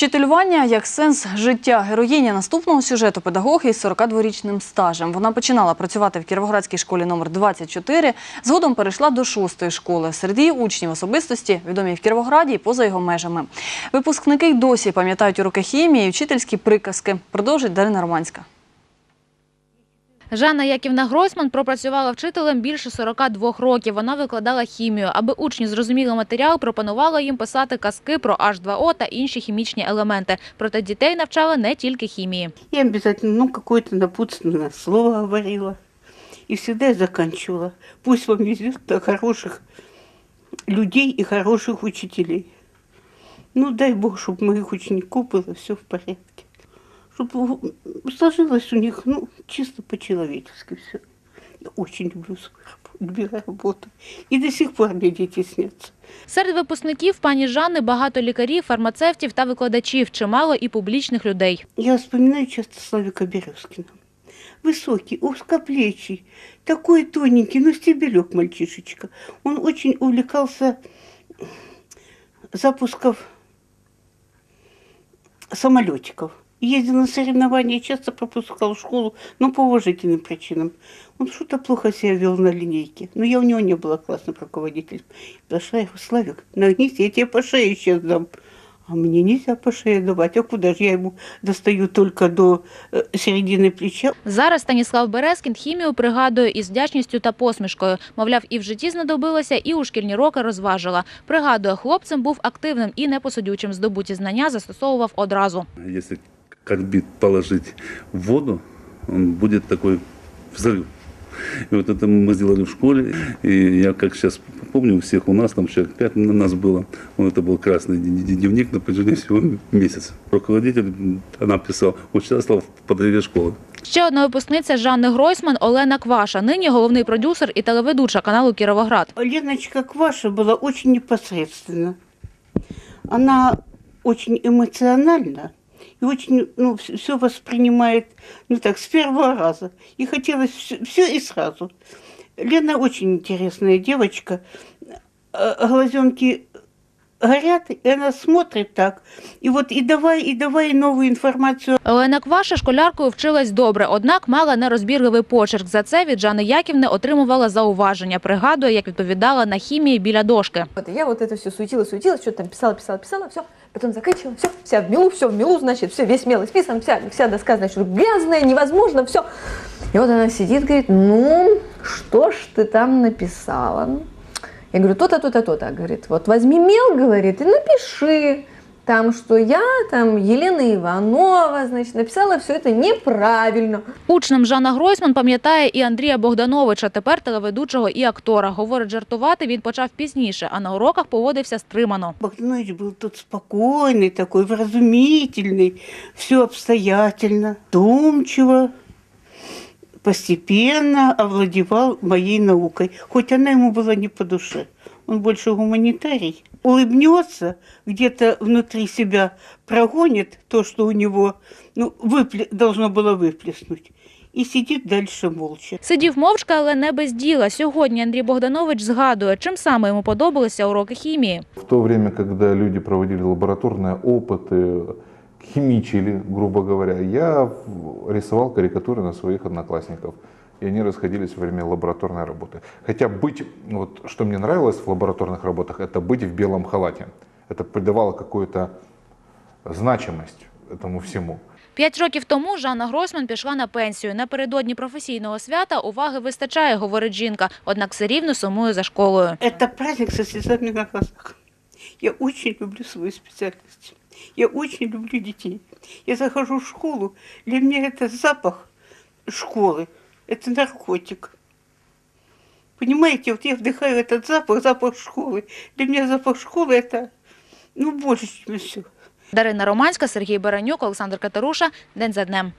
Вчителювання як сенс життя героїні наступного сюжету педагог із 42-річним стажем. Вона починала працювати в Кіровоградській школі номер 24, згодом перейшла до шостої школи. Серед її учнів особистості відомі в Кіровограді і поза його межами. Випускники й досі пам'ятають уроки хімії і вчительські приказки. Продовжить Дарина Романська. Жанна Яківна Гройсман пропрацювала вчителем більше 42 років. Вона викладала хімію. Аби учні зрозуміли матеріал, пропонувала їм писати казки про H2O та інші хімічні елементи. Проте дітей навчала не тільки хімії. Я обязательно, ну, какое-то напутственное слово говорила. И всегда я заканчивала. Пусть вам везет до хороших людей и хороших учителей. Ну, дай Бог, чтобы моих учеников было все в порядке. Чтобы сложилось у них, ну, чисто по-человечески все. Я очень люблю свою люблю работу. И до сих пор мне дети снятся. Серед випускників пані Жанни багато лікарів, фармацевтів та викладачів, чимало і публічних людей. Я вспоминаю часто Славика Березкина. Высокий, узкоплечий, такой тоненький, ну, стебелек мальчишечка. Он очень увлекался запусков самолетиков Ездил на соревнования, часто пропускал школу, но по уважительным причинам. Он что-то плохо себя вел на линейке. Но я у него не была классным руководителем. Подошла я говорю, Славик, нагнись, я тебе по шее сейчас дам. А мне нельзя по шее давать. А куда же я ему достаю только до э, середины плеча? Зараз Станіслав Березкін хімію пригадує із вдячністю та посмішкою. Мовляв, і в житті знадобилося, і у шкільні роки розважила. Пригадує, хлопцем був активним і непосидючим. Здобуті знання застосовував одразу. Если карбид положить в воду, он будет такой взрыв. И вот это мы сделали в школе. И я как сейчас помню, у всех у нас, там человек пять на нас было, вот это был красный д- д- дневник на протяжении всего месяца. Руководитель написал, участвовал в подрыве школы. Ще одна випускниця Жанни Гройсман Олена Кваша. Нині головний продюсер і телеведуча каналу Кіровоград. Леночка Кваша была очень непосредственна. Она очень эмоциональна И очень, ну, все воспринимает, ну так, с первого раза. И хотелось все и сразу. Лена очень интересная девочка. Э, Глазенки горят, и она смотрит так. И вот и давай, и давай новую информацию Олена Кваша школяркою вчилась добре, однак мала нерозбірливий почерк. За це від Жанни Яківни отримувала зауваження. Пригадує, як відповідала на хімії біля дошки. Вот, я вот это все суетила, суетила, что-то там писала, писала, писала, все. Потом заканчивала, все, вся в милу, все в милу, значит, все, весь мел исписан, вся, вся доска, значит, грязная, невозможно, все. И вот она сидит, говорит, ну, что ж ты там написала? Я говорю, то-то, то-то, то-то. Говорит, вот возьми мел, говорит, и напиши там, что я, там, Елена Иванова, значит, написала все это неправильно. Учнем Жанна Гройсман пам'ятає і Андрія Богдановича, тепер телеведучого і актора. Говорить, жартувати він почав пізніше, а на уроках поводився стримано. Богданович был тут спокойный, такой вразумительный, все обстоятельно, думчиво, постепенно овладевал моей наукой, хоть она ему была не по душе. Он больше гуманитарий. Улыбнется, где-то внутри себя прогонит то, что у него ну, выпле- должно было выплеснуть, и сидит дальше молча. Сидів мовчки, але не без діла. Сьогодні Андрій Богданович згадує, чим саме йому подобалися уроки хімії. В то время, когда люди проводили лабораторные опыты, химичили, грубо говоря, я в- рисовал карикатуры на своих одноклассников. И они расходились во время лабораторной работы. Хотя быть, вот что мне нравилось в лабораторных работах, это быть в белом халате. Это придавало какую-то значимость этому всему. П'ять років тому Жанна Гройсман пішла на пенсію. Напередодні професійного свята уваги вистачає, говорить жінка, однак все рівно сумує за школою. Это праздник со слезами на глазах. Я очень люблю свою специальность. Я очень люблю детей. Я захожу в школу, для меня это запах школы, это наркотик. Понимаете, вот я вдыхаю этот запах, запах школы. Для меня запах школы это, ну, больше, чем все. Дарина Романська, Сергій Баранюк, Олександр Катеруша. День за днем.